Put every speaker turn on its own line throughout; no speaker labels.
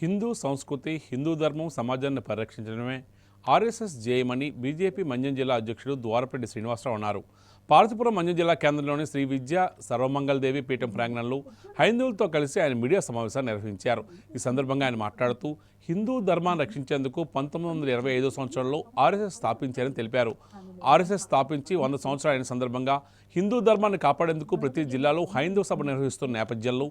హిందూ సంస్కృతి హిందూ ధర్మం సమాజాన్ని పరిరక్షించడమే. ఆర్ఎస్ఎస్ జేయమని బీజేపీ మంజం జిల్లా అధ్యక్షుడు ద్వారపల్లి శ్రీనివాసరావు అన్నారు. పార్వతీపురం మంజం జిల్లా కేంద్రంలోని శ్రీ విద్య సర్వమంగళదేవి పీఠం ప్రాంగణంలో హైందవులతో కలిసి ఆయన మీడియా సమావేశాన్ని నిర్వహించారు. ఈ సందర్భంగా ఆయన మాట్లాడుతూ హిందూ ధర్మాన్ని రక్షించేందుకు పంతొమ్మిది వందల ఇరవై ఐదో సంవత్సరంలో ఆర్ఎస్ఎస్ స్థాపించారని తెలిపారు. ఆర్ఎస్ఎస్ స్థాపించి వంద సంవత్సరాలు అయిన సందర్భంగా హిందూ ధర్మాన్ని కాపాడేందుకు ప్రతి జిల్లాలో హైందవ సభ నిర్వహిస్తున్న నేపథ్యంలో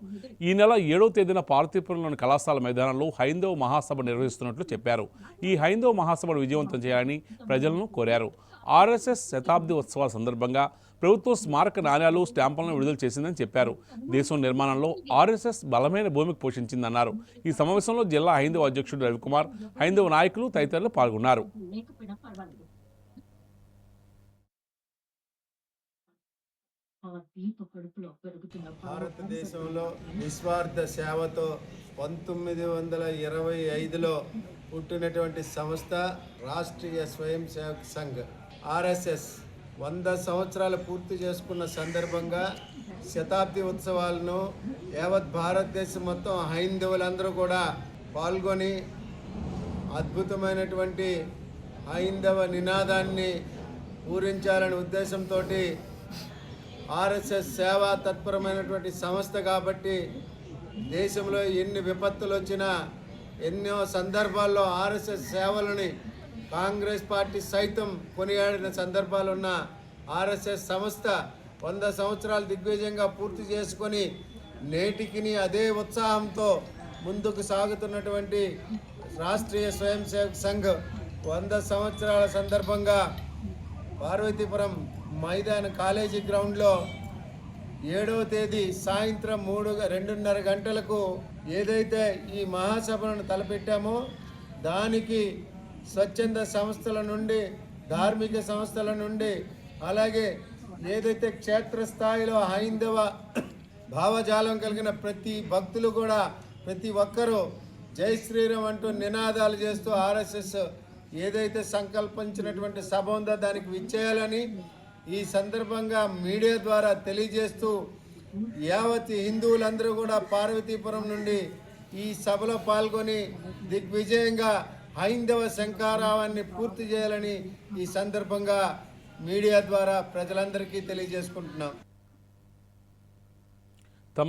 ఈ నెల ఏడవ తేదీన పార్వతీపురంలోని కళాశాల మైదానంలో హైందవ మహాసభ నిర్వహిస్తున్నట్లు చెప్పారు. ఈ హైందవ మహాసభను విజయవంతం చేయాలని ప్రజలను కోరారు. ఆర్ఎస్ఎస్ శతాబ్ది ఉత్సవాల సందర్భంగా ప్రభుత్వం స్మారక నాణ్యాలు స్టాంపులను విడుదల చేసిందని చెప్పారు. దేశం నిర్మాణంలో ఆర్ఎస్ఎస్ బలమైన భూమికి పోషించిందన్నారు. ఈ సమావేశంలో జిల్లా హైందవ అధ్యక్షుడు రవికుమార్ హైందవ నాయకులు తదితరులు పాల్గొన్నారు.
భారతదేశంలో నిస్వార్థ సేవతో పంతొమ్మిది వందల ఇరవై ఐదులో పుట్టినటువంటి సంస్థ రాష్ట్రీయ స్వయం సేవక్ సంఘ్ ఆర్ఎస్ఎస్. వంద సంవత్సరాలు పూర్తి చేసుకున్న సందర్భంగా శతాబ్ది ఉత్సవాలను యావత్ భారతదేశం మొత్తం హైందవులందరూ కూడా పాల్గొని అద్భుతమైనటువంటి హైందవ నినాదాన్ని పూరించాలనే ఉద్దేశంతో ఆర్ఎస్ఎస్ సేవా తత్పరమైనటువంటి సంస్థ కాబట్టి దేశంలో ఎన్ని విపత్తులు వచ్చినా ఎన్నో సందర్భాల్లో ఆర్ఎస్ఎస్ సేవలని కాంగ్రెస్ పార్టీ సైతం కొనియాడిన సందర్భాలున్న ఆర్ఎస్ఎస్ సంస్థ వంద సంవత్సరాలు దిగ్విజయంగా పూర్తి చేసుకొని నేటికిని అదే ఉత్సాహంతో ముందుకు సాగుతున్నటువంటి రాష్ట్రీయ స్వయం సేవక్ సంఘ్ వంద సంవత్సరాల సందర్భంగా పార్వతీపురం మైదాన కాలేజీ గ్రౌండ్లో ఏడవ తేదీ సాయంత్రం మూడు రెండున్నర గంటలకు ఏదైతే ఈ మహాసభలను తలపెట్టామో దానికి స్వచ్ఛంద సంస్థల నుండి ధార్మిక సంస్థల నుండి అలాగే ఏదైతే క్షేత్రస్థాయిలో హైందవ భావజాలం కలిగిన ప్రతి భక్తులు కూడా ప్రతి ఒక్కరూ జై శ్రీరామ్ అంటూ నినాదాలు చేస్తూ ఆర్ఎస్ఎస్ ఏదైతే సంకల్పించినటువంటి సభ ఉందో దానికి విచ్చేయాలని ఈ సందర్భంగా మీడియా ద్వారా తెలియజేస్తూ యావత్ హిందువులందరూ కూడా పార్వతీపురం నుండి ఈ సభలో పాల్గొని దిగ్విజయంగా హైందవ శంకారావాన్ని పూర్తి చేయాలని ఈ సందర్భంగా మీడియా ద్వారా ప్రజలందరికీ తెలియజేసుకుంటున్నాం.